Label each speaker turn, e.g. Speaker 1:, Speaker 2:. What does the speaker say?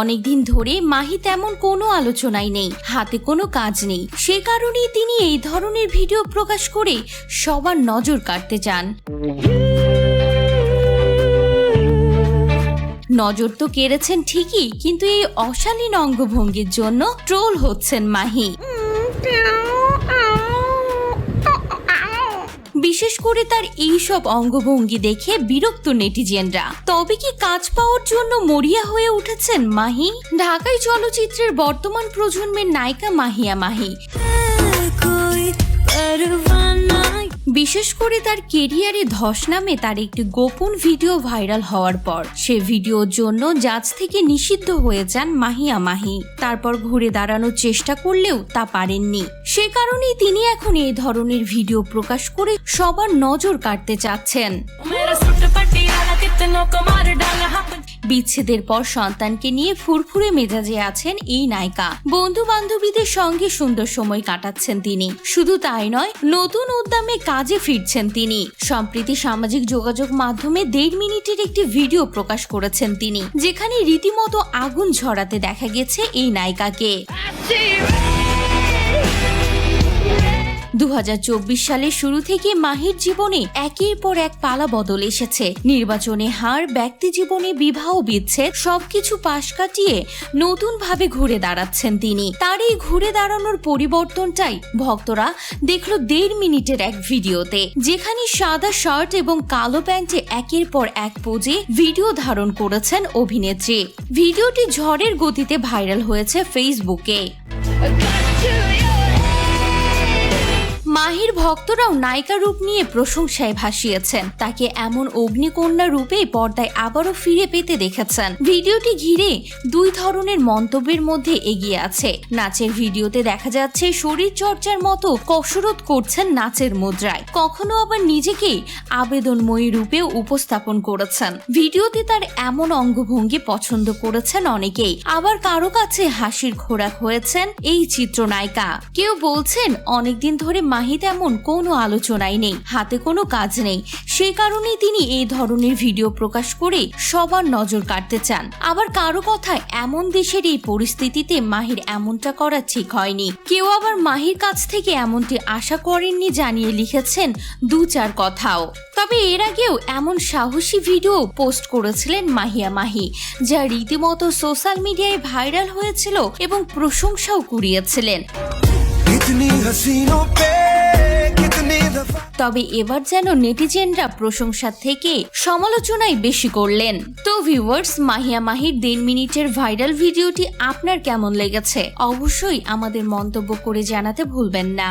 Speaker 1: অনেকদিন ধরে মাহি তেমন কোনো আলোচনায় নেই, হাতে কোনো কাজ নেই। সে কারণেই তিনি এই ধরনের ভিডিও প্রকাশ করে সবার নজর কাটতে চান নজর তো কেড়েছেন ঠিকই, কিন্তু এই অশালীন অঙ্গভঙ্গির জন্য ট্রোল হচ্ছেন মাহি। বিশেষ করে তার এইসব অঙ্গভঙ্গি দেখে বিরক্ত নেটিজেনরা তবে কি কাজ পাওয়ার জন্য মরিয়া হয়ে উঠেছেন মাহি? ঢাকায় চলচ্চিত্রের বর্তমান প্রজন্মের নায়িকা মাহিয়া মাহি। বিশেষ করে তার কেরিয়ারে ধস নামে তার একটি গোপন ভিডিও ভাইরাল হওয়ার পর, সে ভিডিওর জন্য জাজ থেকে নিষিদ্ধ হয়ে যান মাহিয়া মাহি তারপর ঘুরে দাঁড়ানোর চেষ্টা করলেও তা পারেননি। সে কারণেই তিনি এখন এই ধরনের ভিডিও প্রকাশ করে সবার নজর কাটতে চাচ্ছেন। বিচ্ছেদের পর সন্তানকে নিয়ে ফুরফুরে মেজাজে আছেন এই নায়িকা। বন্ধু বান্ধবীদের সঙ্গে সুন্দর সময় কাটাচ্ছেন তিনি। শুধু তাই নয় নতুন উদ্যমে কাজে ফিরছেন তিনি। সম্প্রতি সামাজিক যোগাযোগ মাধ্যমে দেড় মিনিটের একটি ভিডিও প্রকাশ করেছেন তিনি যেখানে রীতিমতো আগুন ঝরাতে দেখা গেছে এই নায়িকাকে। দু হাজার চব্বিশ সালের শুরু থেকে মাহির জীবনে একের পর এক পালা বদল এসেছে। নির্বাচনে হার, ব্যক্তি জীবনে বিবাহ বিচ্ছেদ, সবকিছু পাশ কাটিয়ে নতুন ভাবে ঘুরে দাঁড়াচ্ছেন তিনি। তার এই ঘুরে দাঁড়ানোর পরিবর্তনটাই ভক্তরা দেখল দেড় মিনিটের এক ভিডিওতে, যেখানে সাদা শার্ট এবং কালো প্যান্টে একের পর এক পোজে ভিডিও ধারণ করেছেন অভিনেত্রী। ভিডিওটি ঝড়ের গতিতে ভাইরাল হয়েছে ফেসবুকে। মাহির ভক্তরাও নায়িকা রূপ নিয়ে প্রশংসায় ভাসিয়েছেন। তাকে এমন অগ্নিকন্যা রূপে পর্দায় আবারও ফিরে পেতে দেখেছেন। ভিডিওটি ঘিরে দুই ধরনের মন্তব্যের মধ্যে এগিয়ে আছে। নাচের ভিডিওতে দেখা যাচ্ছে শরীর চর্চার মতো কসরত করছেন নাচের মুদ্রায়। কখনো আবার নিজেকেই আবেদনময়ী রূপেও উপস্থাপন করেছেন। ভিডিওতে তার এমন অঙ্গভঙ্গি পছন্দ করেছেন অনেকেই। আবার কারও কাছে হাসির খোরাক হয়েছেন এই চিত্রনায়িকা। কেউ বলছেন, অনেকদিন ধরে মাহি তেমন কোনো আলোচনাই নেই, হাতে কোনো কাজ নেই। সে কারণেই তিনি এই ধরনের ভিডিও প্রকাশ করে সবার নজর কাটতে চান। আবার কারও কথায় এমন দেশের এই পরিস্থিতিতে মাহির এমনটা করা ঠিক হয়নি। কেউ আবার মাহির কাছ থেকে এমনটি আশা করেননি জানিয়ে লিখেছেন দু চার কথাও। তবে এর আগেও এমন সাহসী ভিডিও পোস্ট করেছিলেন মাহিয়া মাহি, যা রীতিমতো সোশ্যাল মিডিয়ায় ভাইরাল হয়েছিল এবং প্রশংসাও কুড়িয়েছিলেন। তবে এবার যেন নেটিজেনরা প্রশংসা থেকে সমালোচনাই বেশি করলেন। তো ভিউয়ার্স মাহিয়া মাহির দেড় মিনিটের ভাইরাল ভিডিওটি আপনার কেমন লেগেছে? অবশ্যই আমাদের মন্তব্য করে জানাতে ভুলবেন না।